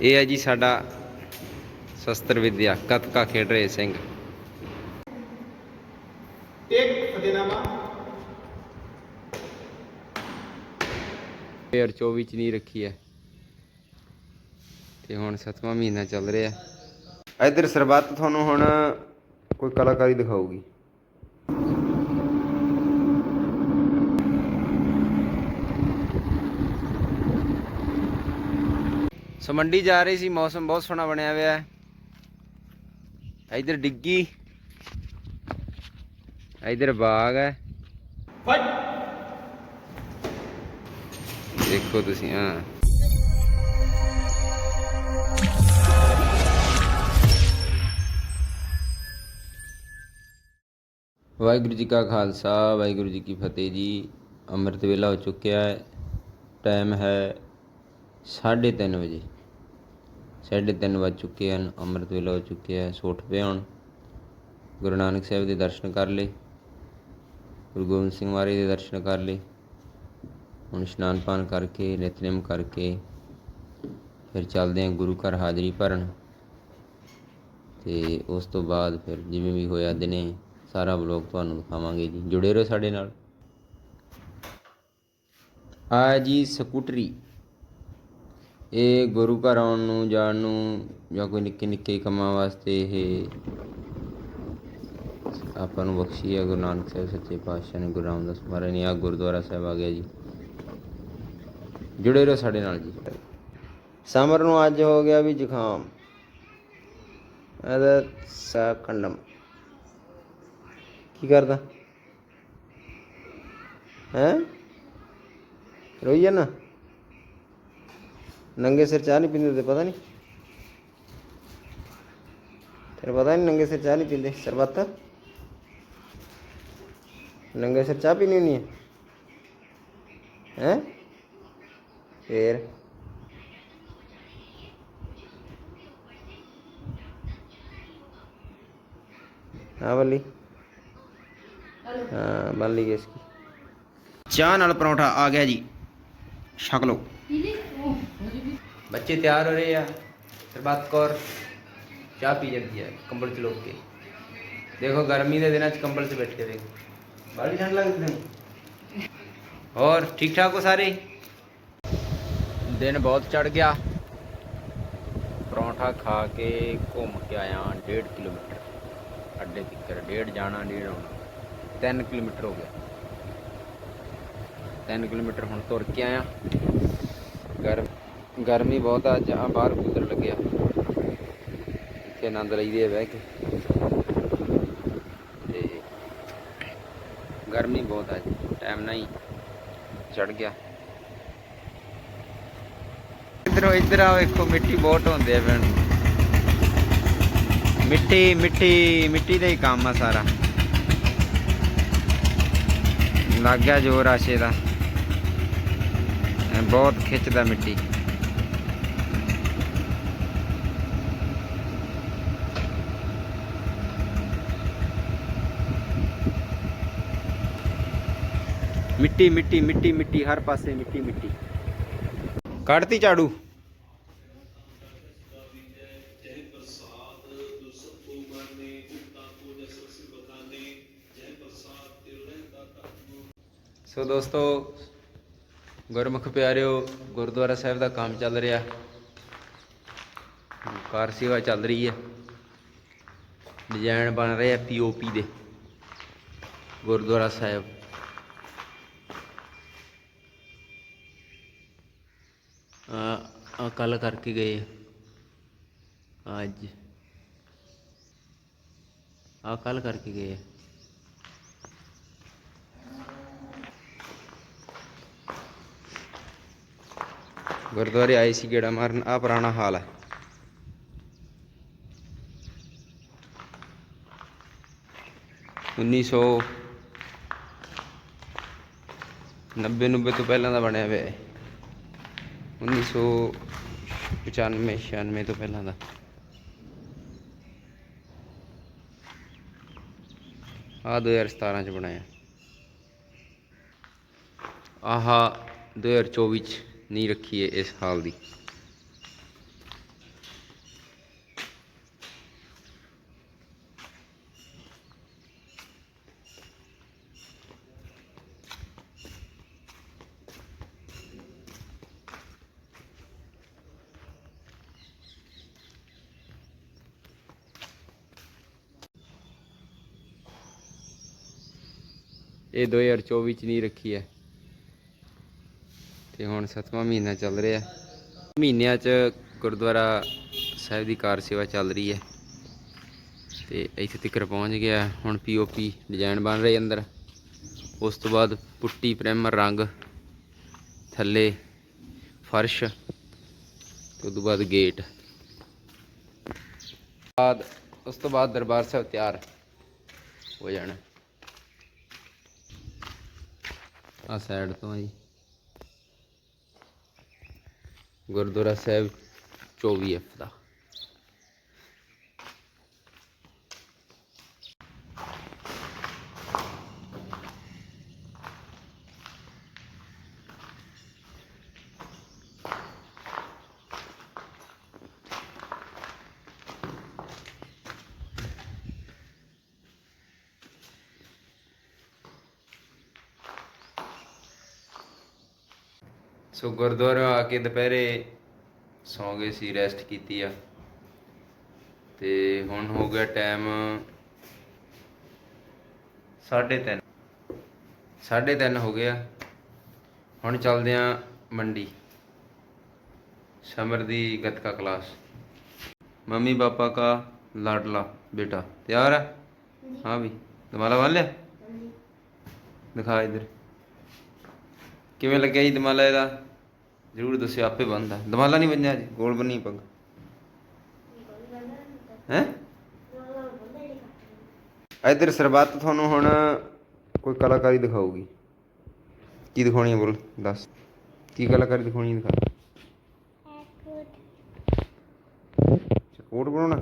ਇਹ ਹੈ ਜੀ ਸਾਡਾ ਸ਼ਸਤਰ ਵਿਦਿਆ ਕਤਕਾ ਖੇਡ ਰਹੇ ਸਿੰਘ। ਟੇਕ ਫਤਿਹਨਾਮਾ। 2024 ਚ ਨਹੀਂ ਰੱਖੀ ਹੈ। ਤੇ ਹੁਣ 7ਵਾਂ ਮਹੀਨਾ ਚੱਲ ਰਿਹਾ। ਇਧਰ ਸਰਬੱਤ ਤੁਹਾਨੂੰ ਹੁਣ ਕੋਈ ਕਲਾਕਾਰੀ ਦਿਖਾਊਗੀ। ਸੋ ਮੰਡੀ ਜਾ ਰਹੀ ਸੀ ਮੌਸਮ ਬਹੁਤ ਸੋਹਣਾ ਬਣਿਆ ਹੋਇਆ ਹੈ। ਇਧਰ ਡਿੱਗੀ। ਇਧਰ ਬਾਗ ਹੈ। ਦੇਖੋ ਤੁਸੀਂ ਹਾਂ। ਵਾਹਿਗੁਰੂ ਜੀ ਕਾ ਖਾਲਸਾ ਵਾਹਿਗੁਰੂ ਜੀ ਕੀ ਫਤਿਹ ਜੀ। ਅੰਮ੍ਰਿਤ ਵੇਲਾ ਹੋ ਚੁੱਕਿਆ ਹੈ। ਟਾਈਮ ਹੈ 3:30 ਵਜੇ। 3:30 ਵੱਜ ਚੁੱਕੇ ਹਨ, ਅੰਮ੍ਰਿਤ ਵੇਲਾ ਹੋ ਚੁੱਕਿਆ ਹੈ ਸੋਠ ਉੱਠ ਪਿਆ ਹੁਣ। ਗੁਰੂ ਨਾਨਕ ਸਾਹਿਬ ਦੇ ਦਰਸ਼ਨ ਕਰ ਲਏ। ਗੁਰੂ ਗੋਬਿੰਦ ਸਿੰਘ ਮਹਾਰਾਜ ਦੇ ਦਰਸ਼ਨ ਕਰ ਲਏ। ਹੁਣ ਇਸ਼ਨਾਨ ਪਾਨ ਕਰਕੇ, ਨਿਤਨੇਮ ਕਰਕੇ ਫਿਰ ਚੱਲਦੇ ਹਾਂ ਗੁਰੂ ਘਰ ਹਾਜ਼ਰੀ ਭਰਨ। ਤੇ ਉਸ ਤੋਂ ਬਾਅਦ ਫਿਰ ਜਿਵੇਂ ਵੀ ਹੋਇਆ ਦਿਨੇ ਸਾਰਾ ਵਲੋਗ ਤੁਹਾਨੂੰ ਦਿਖਾਵਾਂਗੇ ਜੀ। ਜੁੜੇ ਰਹੋ ਸਾਡੇ ਨਾਲ। ਆ ਜੀ ਸਕੂਟਰੀ। ਇਹ ਗੁਰੂ ਘਰ ਆਉਣ ਨੂੰ, ਜਾਣ ਨੂੰ ਜਾਂ ਕੋਈ ਨਿੱਕੇ ਨਿੱਕੇ ਕੰਮਾਂ ਵਾਸਤੇ ਇਹ ਆਪਾਂ ਨੂੰ ਬਖਸ਼ੀ ਹੈ ਗੁਰੂ ਨਾਨਕ ਸਾਹਿਬ ਸੱਚੇ ਪਾਤਸ਼ਾਹ ਨੇ, ਗੁਰੂ ਰਾਮਦਾਸ ਮਹਾਰਾਜ ਨੇ ਆ ਗੁਰਦੁਆਰਾ ਸਾਹਿਬ ਆ ਗਿਆ ਜੀ। ਜੁੜੇ ਰਹੋ ਸਾਡੇ ਨਾਲ ਜੀ। ਸਮਰ ਨੂੰ ਅੱਜ ਹੋ ਗਿਆ ਵੀ ਜ਼ੁਕਾਮ। ਇਹਦਾ ਸਾ ਕੰਡਮ ਕੀ ਕਰਦਾ? ਹੈ? ਰੋਈ ਜਾ ਨਾ ਨੰਗੇ ਸਿਰ ਚਾਹ ਨਹੀਂ ਪੀਂਦੇ ਤੇ ਪਤਾ ਨਹੀਂ ਤੇਰੇ ਪਤਾ ਨਹੀਂ ਨੰਗੇ ਸਿਰ ਚਾਹ ਨਹੀਂ ਪੀਂਦੇ ਸਰਬੱਤ ਨੰਗੇ ਸਿਰ ਚਾਹ ਪੀਣੀ ਨਹੀਂ ਹੈ ਹੈ ਫੇਰ ਹਾਂ ਬੱਲੀ ਹਾਂ ਬੱਲੀ ਕਿਸ ਕੀ ਚਾਹ ਨਾਲ ਪਰੌਂਠਾ ਆ ਗਿਆ ਜੀ ਛਕ ਲਓ ਬੱਚੇ ਤਿਆਰ ਹੋ ਰਹੇ ਆ ਸਰਬੱਤ ਕੌਰ ਚਾਹ ਪੀ ਜਾਂਦੀ ਹੈ ਕੰਬਲ ਚ ਲੋਕ ਕੇ। ਦੇਖੋ ਗਰਮੀ ਦੇ ਦਿਨਾਂ ਚ ਕੰਬਲ 'ਚ ਬੈਠੇ ਦੇਖੋ ਬਾਲੀ ਠੰਡ ਲੱਗਦੀ ਤੈਨੂੰ ਹੋਰ, ਠੀਕ ਠਾਕ ਹੋ ਸਾਰੇ? ਦਿਨ ਬਹੁਤ ਚੜ ਗਿਆ। ਪਰੌਂਠਾ ਖਾ ਕੇ ਘੁੰਮ ਕੇ ਆਇਆ 1.5 ਕਿਲੋਮੀਟਰ। ਅੱਡੇ ਤੱਕ ਡੇਢ ਜਾਣਾ, ਡੇਢ ਆਉਣਾ। 3 ਕਿਲੋਮੀਟਰ ਹੋ ਗਿਆ 3 ਕਿਲੋਮੀਟਰ ਹੁਣ ਤੁਰ ਕੇ ਆਇਆ। ਗਰਮੀ ਬਹੁਤ ਆ, ਜਾਂ ਬਾਹਰ ਕੁਦਰ ਲੱਗਿਆ। ਇੱਥੇ ਆਨੰਦ ਲਈਦੇ ਆ ਬਹਿ ਕੇ। ਤੇ ਗਰਮੀ ਬਹੁਤ ਆ ਜੀ ਟਾਈਮ ਨਹੀਂ ਚੜ ਗਿਆ। ਇਧਰੋਂ ਇਧਰ ਆ ਵੇਖੋ ਮਿੱਟੀ ਬਹੁਤ ਹੁੰਦੇ ਆ ਭੈਣ ਮਿੱਟੀ ਮਿੱਟੀ ਮਿੱਟੀ ਦਾ ਹੀ ਕੰਮ ਆ ਸਾਰਾ। ਲੱਗ ਗਿਆ ਜੋਰ ਆਸ਼ੇ ਦਾ। ਬਹੁਤ ਖਿੱਚਦਾ ਮਿੱਟੀ। ਮਿੱਟੀ ਮਿੱਟੀ ਮਿੱਟੀ ਮਿੱਟੀ, ਹਰ ਪਾਸੇ ਮਿੱਟੀ ਮਿੱਟੀ। ਕੱਢਤੀ ਝਾੜੂ। ਸੋ ਦੋਸਤੋ, ਗੁਰਮੁਖ ਪਿਆਰਿਓ, ਗੁਰਦੁਆਰਾ ਸਾਹਿਬ ਦਾ ਕੰਮ ਚੱਲ ਰਿਹਾ। ਕਾਰ ਸੇਵਾ ਚੱਲ ਰਹੀ ਹੈ। ਡਿਜ਼ਾਈਨ ਬਣ ਰਹੇ ਆ ਪੀਓਪੀ ਦੇ। ਗੁਰਦੁਆਰਾ ਸਾਹਿਬ। ਆ ਕੱਲ ਕਰਕੇ ਗਏ ਆ। ਅੱਜ ਆ ਕੱਲ ਕਰਕੇ ਗਏ ਆ। ਗੁਰਦੁਆਰੇ ਆਏ ਸੀ ਗੇੜਾ ਮਾਰਨ ਆ ਪੁਰਾਣਾ ਹਾਲ ਹੈ ਉੱਨੀ ਸੌ ਨੱਬੇ ਨੱਬੇ ਤੋਂ ਪਹਿਲਾਂ ਦਾ ਬਣਿਆ ਹੋਇਆ ਹੈ 1995 96 ਤੋਂ ਪਹਿਲਾਂ ਦਾ। ਆ 2017 ਚ ਬਣਾਇਆ। ਆਹ 2024 ਚ ਨਹੀਂ ਰੱਖੀ ਹੈ ਇਸ ਹਾਲ ਦੀ। ਇਹ 2024 ਚ ਨਹੀਂ ਰੱਖੀ ਹੈ। ਤੇ ਹੁਣ ਸੱਤਵਾਂ ਮਹੀਨਾ ਚੱਲ ਰਿਹਾ। ਮਹੀਨਿਆਂ ਚ ਗੁਰਦੁਆਰਾ ਸਾਹਿਬ ਦੀ ਕਾਰ ਸੇਵਾ ਚੱਲ ਰਹੀ ਹੈ। ਤੇ ਇੱਥੇ ਤੱਕ ਪਹੁੰਚ ਗਿਆ। ਹੈ। ਹੁਣ ਪੀਓਪੀ ਡਿਜ਼ਾਈਨ ਬਣ ਰਹੇ ਅੰਦਰ। ਉਸ ਤੋਂ ਬਾਅਦ ਪੁੱਟੀ ਪ੍ਰਾਈਮਰ ਰੰਗ, ਥੱਲੇ ਫਰਸ਼, ਤੇ ਉਸ ਤੋਂ ਬਾਅਦ ਗੇਟ। ਬਾਅਦ ਉਸ ਤੋਂ ਬਾਅਦ ਦਰਬਾਰ ਸਾਹਿਬ ਤਿਆਰ ਹੋ ਜਾਣਾ। ਆ ਸਾਈਡ ਤੋਂ ਆ ਜੀ। ਗੁਰਦੁਆਰਾ ਸਾਹਿਬ 24 ਐਫ ਦਾ। ਸੋ ਗੁਰਦੁਆਰਾ ਆ ਕੇ ਦੁਪਹਿਰੇ ਸੌਂ ਗਏ ਸੀ ਰੈਸਟ ਕੀਤੀ ਆ। ਤੇ ਹੁਣ ਹੋ ਗਿਆ ਟਾਈਮ 3:30 3:30 ਹੋ ਗਿਆ। ਹੁਣ ਚੱਲਦੇ ਆ ਮੰਡੀ। ਸਮਰ ਦੀ ਗਤਕਾ ਕਲਾਸ ਮੰਮੀ ਪਾਪਾ ਦਾ ਲਾਡਲਾ ਬੇਟਾ। ਤਿਆਰ ਆ? ਹਾਂ ਵੀ ਦਮਾਲਾ ਬੰਨ ਲਿਆ? ਦਿਖਾ ਇਧਰ। ਕਿਵੇਂ ਲੱਗਿਆ ਜੀ ਦਿਮਾਲਾ ਇਹਦਾ? ਜ਼ਰੂਰ ਦੱਸਿਓ ਆਪੇ ਬੰਦਾ ਦਮਾਲਾ ਨਹੀਂ ਬੰਨਿਆ ਜੀ ਗੋਲ ਬੰਨੀ ਪੱਗ। ਹੈ? ਇਧਰ ਸਰਬੱਤ ਤੁਹਾਨੂੰ ਹੁਣ ਕੋਈ ਕਲਾਕਾਰੀ ਦਿਖਾਊਗੀ। ਕੀ ਦਿਖਾਉਣੀ ਹੈ ਬੋਲ ਦੱਸ। ਕੀ ਕਲਾਕਾਰੀ ਦਿਖਾਉਣੀ ਹੈ ਦਿਖਾ। ਕੋਟ ਬਣਾਉਣਾ?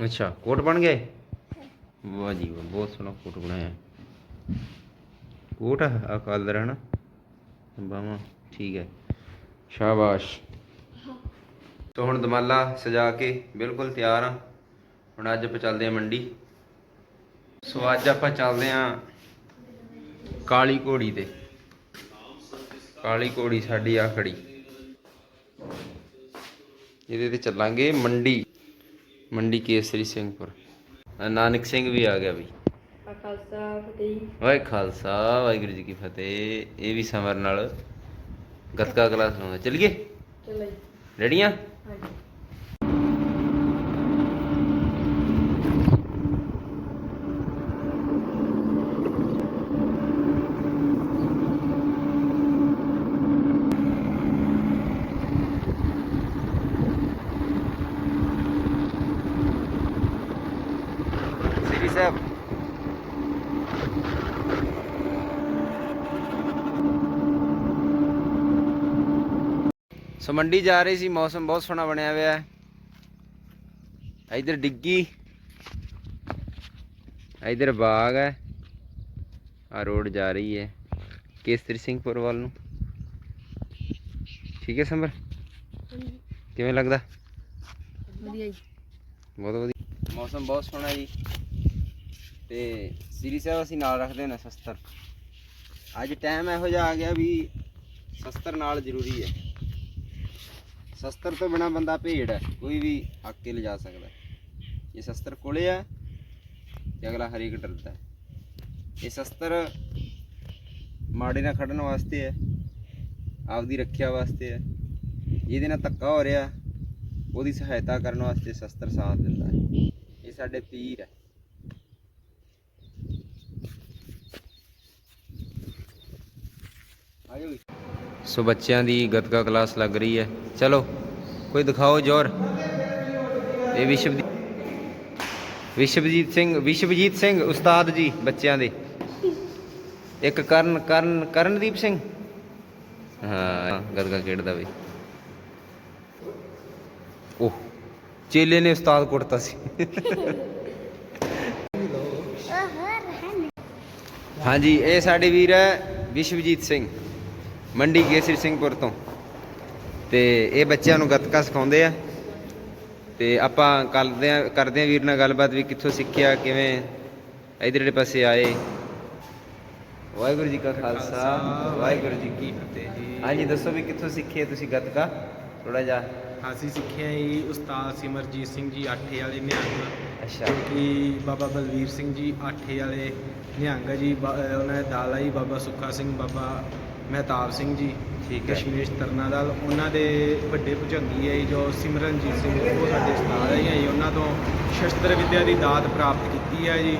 ਅੱਛਾ ਕੋਟ ਬਣ ਗਏ? ਵਾਹ ਜੀ ਵਾਹ ਬਹੁਤ ਸੋਹਣਾ ਕੋਟ ਬਣਾਇਆ। ਕੋਟ ਆ ਕਲਰ ਹੈ ਨਾ। ਬਾਵਾ ਠੀਕ ਹੈ। ਸ਼ਾਬਾਸ਼। ਤੋ ਹੁਣ ਦਮਾਲਾ ਸਜਾ ਕੇ ਬਿਲਕੁਲ ਤਿਆਰ ਆ। ਹੁਣ ਅੱਜ ਆਪਾਂ ਚੱਲਦੇ ਆ ਮੰਡੀ। ਸੋ ਅੱਜ ਆਪਾਂ ਚੱਲਦੇ ਆ ਕਾਲੀ ਘੋੜੀ ਤੇ। ਕਾਲੀ ਘੋੜੀ ਸਾਡੀ ਆ ਖੜੀ। ਇਹਦੇ ਤੇ ਚੱਲਾਂਗੇ ਮੰਡੀ। ਮੰਡੀ ਕੇਸਰੀ ਸਿੰਘਪੁਰ ਨਾਨਕ ਸਿੰਘ ਵੀ ਆ ਗਿਆ ਬਈ ਖਾਲਸਾ ਫਤਿਹ। ਵਾਹਿ ਖਾਲਸਾ ਵਾਹਿਗੁਰੂ ਜੀ ਕੀ ਫਤਿਹ। ਇਹ ਵੀ ਸਮਰ ਨਾਲ ਗੱਤਕਾ ਕਲਾਸ ਲਾਉਂਦਾ। ਚੱਲੀਏ? ਚਲੋ ਜੀ ਰੈਡੀਆਂ ਮੰਡੀ ਜਾ ਰਹੀ ਸੀ ਮੌਸਮ ਬਹੁਤ ਸੋਹਣਾ ਬਣਿਆ ਹੋਇਆ ਹੈ। ਇਧਰ ਡਿੱਗੀ। ਇਧਰ ਬਾਗ ਹੈ। ਆ ਰੋਡ ਜਾ ਰਹੀ ਹੈ ਕੇਸਰੀ ਸਿੰਘਪੁਰ ਵੱਲ ਨੂੰ। ਠੀਕ ਹੈ ਸਮਰ ਕਿਵੇਂ ਲੱਗਦਾ? ਵਧੀਆ ਜੀ। ਬਹੁਤ ਵਧੀਆ। ਮੌਸਮ ਬਹੁਤ ਸੋਹਣਾ ਜੀ। ਤੇ ਸ੍ਰੀ ਸਾਹਿਬ ਅਸੀਂ ਨਾਲ ਰੱਖਦੇ ਨੇ ਸ਼ਸਤਰ। ਅੱਜ ਟਾਈਮ ਇਹੋ ਜਿਹਾ ਆ ਗਿਆ ਵੀ ਸ਼ਸਤਰ ਨਾਲ ਜ਼ਰੂਰੀ ਹੈ। ਸ਼ਸਤਰ ਤੋਂ ਬਿਨਾ ਬੰਦਾ ਭੇੜ ਹੈ, ਕੋਈ ਵੀ ਹੱਕ ਕੇ ਲਿਜਾ ਸਕਦਾ ਇਹ ਸ਼ਸਤਰ ਕੋਲੇ ਹੈ, ਤੇ ਅਗਲਾ ਹਰੇਕ ਡਰਦਾ ਹੈ। ਇਹ ਸ਼ਸਤਰ ਮਾੜੇ ਨਾਲ ਖੜਨ ਵਾਸਤੇ ਹੈ, ਆਪਦੀ ਰੱਖਿਆ ਵਾਸਤੇ ਹੈ, ਜਿਹਦੇ ਨਾਲ ਧੱਕਾ ਹੋ ਰਿਹਾ, ਉਹਦੀ ਸਹਾਇਤਾ ਕਰਨ ਵਾਸਤੇ ਸ਼ਸਤਰ ਸਾਥ ਦਿੰਦਾ ਹੈ। ਇਹ ਸਾਡੇ ਪੀਰ ਹੈ। ਆਜੋ ਵੀ ਸੋ ਬੱਚਿਆਂ ਦੀ ਗੱਤਕਾ ਕਲਾਸ ਲੱਗ ਰਹੀ ਹੈ। ਚਲੋ ਕੋਈ ਦਿਖਾਓ ਜ਼ੋਰ। ਇਹ ਵਿਸ਼ਵ ਵਿਸ਼ਵਜੀਤ ਸਿੰਘ ਵਿਸ਼ਵਜੀਤ ਸਿੰਘ ਉਸਤਾਦ ਜੀ ਬੱਚਿਆਂ ਦੇ। ਇੱਕ ਕਰਨ ਕਰਨ ਕਰਨਦੀਪ ਸਿੰਘ। ਹਾਂ ਗੱਤਕਾ ਖੇਡਦਾ ਬਈ ਉਹ ਚੇਲੇ ਨੇ ਉਸਤਾਦ ਕੁੱਟਤਾ ਸੀ। ਹਾਂਜੀ ਇਹ ਸਾਡੇ ਵੀਰ ਹੈ ਵਿਸ਼ਵਜੀਤ ਸਿੰਘ। ਮੰਡੀ ਕੇਸਰੀ ਸਿੰਘਪੁਰ ਤੋਂ। ਤੇ ਇਹ ਬੱਚਿਆਂ ਨੂੰ ਗੱਤਕਾ ਸਿਖਾਉਂਦੇ ਆ। ਤੇ ਆਪਾਂ ਕਰਦੇ ਆ ਕਰਦੇ ਆ ਵੀਰ ਨਾਲ ਗੱਲਬਾਤ ਵੀ ਕਿੱਥੋਂ ਸਿੱਖਿਆ ਕਿਵੇਂ ਇਧਰਲੇ ਪਾਸੇ ਆਏ। ਵਾਹਿਗੁਰੂ ਜੀ ਕਾ ਖਾਲਸਾ ਵਾਹਿਗੁਰੂ ਜੀ ਕੀ ਫਤਿਹ ਜੀ। ਹਾਂਜੀ ਦੱਸੋ ਵੀ ਕਿੱਥੋਂ ਸਿੱਖੇ ਤੁਸੀਂ ਗੱਤਕਾ? ਥੋੜਾ ਜਿਹਾ। ਅਸੀਂ ਸਿੱਖਿਆ ਜੀ ਉਸਤਾਦ ਸਿਮਰਜੀਤ ਸਿੰਘ ਜੀ ਆਠੇ ਵਾਲੇ ਨਿਹੰਗ। ਅੱਛਾ। ਕਿ ਬਾਬਾ ਬਲਵੀਰ ਸਿੰਘ ਜੀ ਆਠੇ ਵਾਲੇ ਨਿਹੰਗ ਜੀ। ਉਹਨਾਂ ਦੇ ਦਾਲਾ ਜੀ ਬਾਬਾ ਸੁੱਖਾ ਸਿੰਘ ਬਾਬਾ ਮਹਿਤਾਬ ਸਿੰਘ ਜੀ ਠੀਕ ਹੈ। ਕਸ਼ਮੀਰ ਤਰਨਾਦਲ ਉਹਨਾਂ ਦੇ ਵੱਡੇ ਭੁਜੰਗੀ ਹੈ ਜੀ ਜੋ ਸਿਮਰਨਜੀਤ ਸਿੰਘ ਉਹ ਸਾਡੇ ਉਸਤਾਦ ਹੈ ਜੀ ਉਹਨਾਂ ਤੋਂ ਸ਼ਸਤਰ ਵਿੱਦਿਆ ਦੀ ਦਾਤ ਪ੍ਰਾਪਤ ਕੀਤੀ ਹੈ ਜੀ।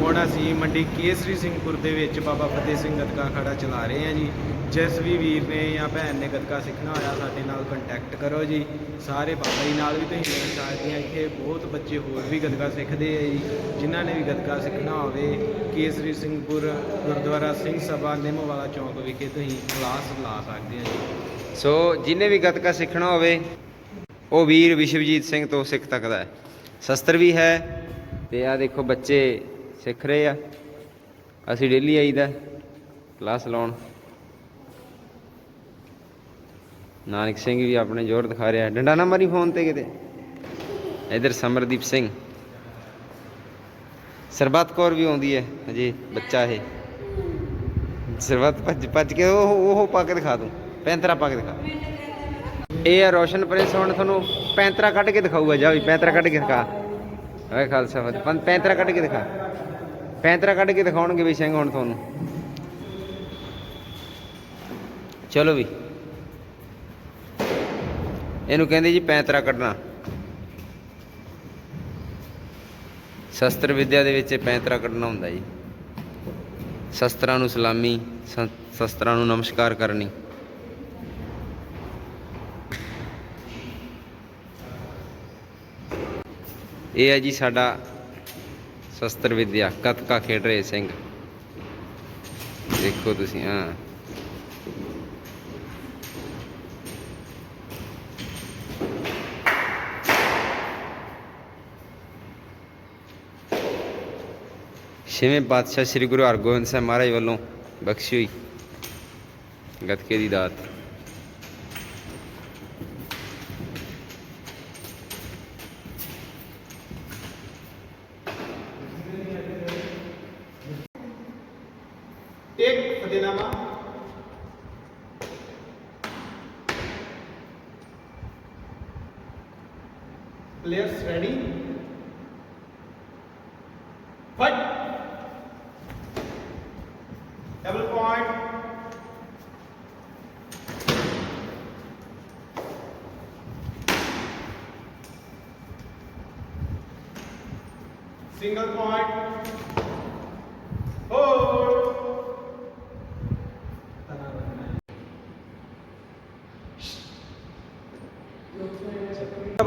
ਹੁਣ ਅਸੀਂ ਮੰਡੀ ਕੇਸਰੀ ਸਿੰਘਪੁਰ ਦੇ ਵਿੱਚ ਬਾਬਾ ਫਤਿਹ ਸਿੰਘ ਗਤਕਾ ਖੜਾ ਚਲਾ ਰਹੇ ਹਾਂ ਜੀ। ਜਿਸ ਵੀ ਵੀਰ ਨੇ ਜਾਂ ਭੈਣ ਨੇ ਗੱਤਕਾ ਸਿੱਖਣਾ ਹੋਇਆ, ਸਾਡੇ ਨਾਲ ਕੰਟੈਕਟ ਕਰੋ ਜੀ। ਸਾਰੇ ਬਾਬਾ ਜੀ ਨਾਲ ਵੀ ਤੁਸੀਂ ਮਿਲ ਸਕਦੇ ਆ, ਇੱਥੇ ਬਹੁਤ ਬੱਚੇ ਹੋਰ ਵੀ ਗੱਤਕਾ ਸਿੱਖਦੇ ਆ ਜੀ। ਜਿਨ੍ਹਾਂ ਨੇ ਵੀ ਗੱਤਕਾ ਸਿੱਖਣਾ ਹੋਵੇ, ਕੇਸਰੀ ਸਿੰਘਪੁਰ, ਗੁਰਦੁਆਰਾ ਸਿੰਘ ਸਭਾ, ਨਿੰਮਵਾਲਾ ਚੌਂਕ ਵਿਖੇ ਤੁਸੀਂ ਕਲਾਸ ਲਾ ਸਕਦੇ ਆ ਜੀ। ਸੋ ਜਿਹਨੇ ਵੀ ਗੱਤਕਾ ਸਿੱਖਣਾ ਹੋਵੇ, ਉਹ ਵੀਰ ਵਿਸ਼ਵਜੀਤ ਸਿੰਘ ਤੋਂ ਸਿੱਖ ਸਕਦਾ ਹੈ। ਸ਼ਸਤਰ ਵੀ ਹੈ, ਤੇ ਆ ਦੇਖੋ ਬੱਚੇ ਸਿੱਖ ਰਹੇ ਆ। ਅਸੀਂ ਡੇਲੀ ਆਈਦਾ ਕਲਾਸ ਲਾਉਣ। ਨਾਨਕ ਸਿੰਘ ਵੀ ਆਪਣੇ ਜ਼ੋਰ ਦਿਖਾ ਰਿਹਾ ਡੰਡਾ ਨਾ ਮਾਰੀ ਫੋਨ ਤੇ ਕਿਤੇ। ਇਧਰ ਸਮਰਦੀਪ ਸਿੰਘ। ਸਰਬਤ ਕੌਰ ਵੀ ਆਉਂਦੀ ਹੈ, ਹਜੇ ਬੱਚਾ ਇਹ। ਸਰਬਤ ਭੱਜ ਭੱਜ ਕੇ ਉਹ ਉਹ ਪਾ ਕੇ ਦਿਖਾ ਦੂੰ। ਪੈਂਤਰਾ ਪਾ ਕੇ ਦਿਖਾ। ਇਹ ਆ ਰੋਸ਼ਨ ਪ੍ਰਿੰਸ, ਹੁਣ ਤੁਹਾਨੂੰ ਪੈਂਤਰਾ ਕੱਢ ਕੇ ਦਿਖਾਊਗਾ। ਜਾ ਵੀ ਪੈਂਤਰਾ ਕੱਢ ਕੇ ਦਿਖਾ। ਓਏ ਖਾਲਸਾ ਫਤਿਹ। ਪੈਂਤਰਾ ਕੱਢ ਕੇ ਦਿਖਾ। ਪੈਂਤਰਾ ਕੱਢ ਕੇ ਦਿਖਾਉਣਗੇ ਵੀ ਸਿੰਘ ਹੁਣ ਤੁਹਾਨੂੰ। ਚਲੋ ਵੀ। ਇਹਨੂੰ ਕਹਿੰਦੇ ਜੀ ਪੈਂਤਰਾ ਕੱਢਣਾ। ਸ਼ਸਤਰ ਵਿਦਿਆ ਦੇ ਵਿੱਚ ਇਹ ਪੈਂਤਰਾ ਕੱਢਣਾ ਹੁੰਦਾ ਜੀ। ਸ਼ਸਤਰਾਂ ਨੂੰ ਸਲਾਮੀ ਸ਼ਸਤਰਾਂ ਨੂੰ ਨਮਸਕਾਰ ਕਰਨੀ। ਇਹ ਹੈ ਜੀ ਸਾਡਾ ਸ਼ਸਤਰ ਵਿਦਿਆ, ਕਤਕਾ ਖੇਡ ਰਹੇ ਸਿੰਘ। ਦੇਖੋ ਤੁਸੀਂ, ਹਾਂ। ਛੇਵੇਂ ਪਾਤਸ਼ਾਹ ਸ੍ਰੀ ਗੁਰੂ ਹਰਗੋਬਿੰਦ ਸਾਹਿਬ ਮਹਾਰਾਜ ਵੱਲੋਂ ਬਖਸ਼ੀ ਹੋਈ ਗੱਤਕੇ ਦੀ ਦਾਤ।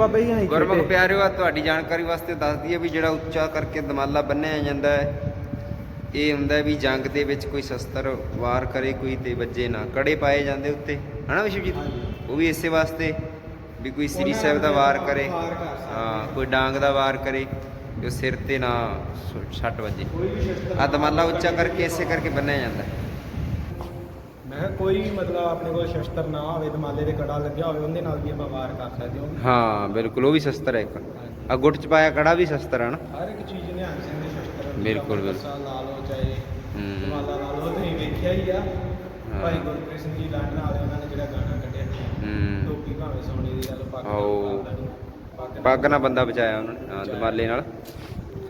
ਬਾਬਾ ਜੀ ਹਾਂ ਗੁਰਮੁਖ ਪਿਆਰਿਓ ਆ ਤੁਹਾਡੀ ਜਾਣਕਾਰੀ ਵਾਸਤੇ ਦੱਸ ਦਈਏ ਵੀ ਜਿਹੜਾ ਉੱਚਾ ਕਰਕੇ ਦਮਾਲਾ ਬੰਨਿਆ ਜਾਂਦਾ ਹੈ ਇਹ ਹੁੰਦਾ ਵੀ ਜੰਗ ਦੇ ਵਿੱਚ ਕੋਈ ਸ਼ਸਤਰ ਵਾਰ ਕਰੇ ਕੋਈ ਤੇ ਵੱਜੇ ਨਾ। ਕੜੇ ਪਾਏ ਜਾਂਦੇ ਉੱਤੇ। ਹਨਾ ਵਿਸ਼ਵਜੀਤ ਉਹ ਵੀ ਇਸੇ ਵਾਸਤੇ ਵੀ ਕੋਈ ਸ੍ਰੀ ਸਾਹਿਬ ਦਾ ਵਾਰ ਕਰੇ। ਹਾਂ ਕੋਈ ਡਾਂਗ ਦਾ ਵਾਰ ਕਰੇ ਉਹ ਸਿਰ ਤੇ ਨਾ ਸੱਟ ਵੱਜੇ। ਆ ਦਮਾਲਾ ਉੱਚਾ ਕਰਕੇ ਇਸੇ ਕਰਕੇ ਬੰਨਿਆ ਜਾਂਦਾ ਹੈ। ਕੋਈ ਵੀ ਮਤਲਬ ਆਪਣੇ ਕੋਲ ਸ਼ਸਤਰ ਨਾ ਹੋਵੇ ਦਮਾਲੇ ਦੇ ਕੜਾ ਲੱਗਿਆ ਹੋਵੇ ਉਹਦੇ ਨਾਲ ਵੀ ਆਪਾਂ ਵਾਰ ਕਰ ਸਕਦੇ ਹਾਂ। ਹਾਂ ਬਿਲਕੁਲ ਉਹ ਵੀ ਸ਼ਸਤਰ ਹੈ ਇੱਕ। ਆ ਗੁੱਟ ਚ ਪਾਇਆ ਕੜਾ ਵੀ ਸ਼ਸਤਰ ਹੈ ਨਾ। ਹਰ ਇੱਕ ਚੀਜ਼ ਨਿਹੰਗ ਸਿੰਘ ਦੇ ਸ਼ਸਤਰ। ਬਿਲਕੁਲ, ਬਿਲਕੁਲ। ਬੱਸਾ ਲਾ ਲਓ ਚਾਹੇ ਹੂੰ। ਦਮਾਲਾ ਲਾ ਲਓ ਤੁਸੀਂ ਵੇਖਿਆ ਹੀ ਆ। ਹਾਂ। ਭਾਈ ਗੁਰਪ੍ਰੀਤ ਸਿੰਘ ਜੀ ਲੰਡਨ ਵਾਲੇ ਉਹਨਾਂ ਨੇ ਜਿਹੜਾ ਗਾਣਾ ਕੱਢਿਆ। ਹੂੰ। ਟੋਪੀ ਭਾਵੇਂ ਸੋਨੇ ਦੀ ਗੱਲ ਆਓ। ਪੱਗ ਨਾਲ ਬੰਦਾ ਬਚਾਇਆ ਉਹਨਾਂ ਨੇ। ਹਾਂ, ਦਮਾਲੇ ਨਾਲ।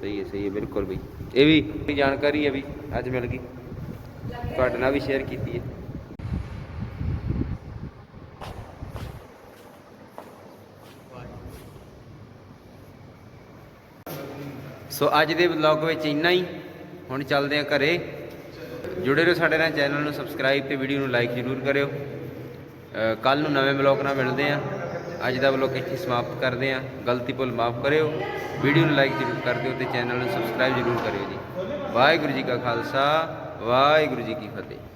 ਸਹੀ ਹੈ ਸਹੀ ਹੈ ਬਿਲਕੁਲ ਬਈ। ਇਹ ਵੀ ਜਾਣਕਾਰੀ ਹੈ ਵੀ ਅੱਜ ਮਿਲ ਗਈ? ਤੁਹਾਡੇ ਨਾਲ ਵੀ ਸ਼ੇਅਰ ਕੀਤੀ ਹੈ। ਸੋ ਅੱਜ ਦੇ ਵਲੌਗ ਵਿੱਚ ਇੰਨਾ ਹੀ। ਹੁਣ ਚੱਲਦੇ ਹਾਂ ਘਰੇ। ਜੁੜੇ ਰਹੋ ਸਾਡੇ ਨਾਲ ਚੈਨਲ ਨੂੰ ਸਬਸਕ੍ਰਾਈਬ ਤੇ ਵੀਡੀਓ ਨੂੰ ਲਾਈਕ ਜ਼ਰੂਰ ਕਰਿਓ। ਕੱਲ ਨੂੰ ਨਵੇਂ ਵਲੌਗ ਨਾਲ ਮਿਲਦੇ ਹਾਂ। ਅੱਜ ਦਾ ਵਲੌਗ ਇੱਥੇ ਸਮਾਪਤ ਕਰਦੇ ਹਾਂ। ਗਲਤੀ ਭੁੱਲ ਮਾਫ ਕਰਿਓ। ਵੀਡੀਓ ਨੂੰ ਲਾਈਕ ਜ਼ਰੂਰ ਕਰ ਦਿਓ ਤੇ ਚੈਨਲ ਨੂੰ ਸਬਸਕ੍ਰਾਈਬ ਜ਼ਰੂਰ ਕਰਿਓ ਜੀ। ਵਾਹਿਗੁਰੂ ਜੀ ਕਾ ਖਾਲਸਾ, ਵਾਹਿਗੁਰੂ ਜੀ ਕੀ ਫਤਿਹ।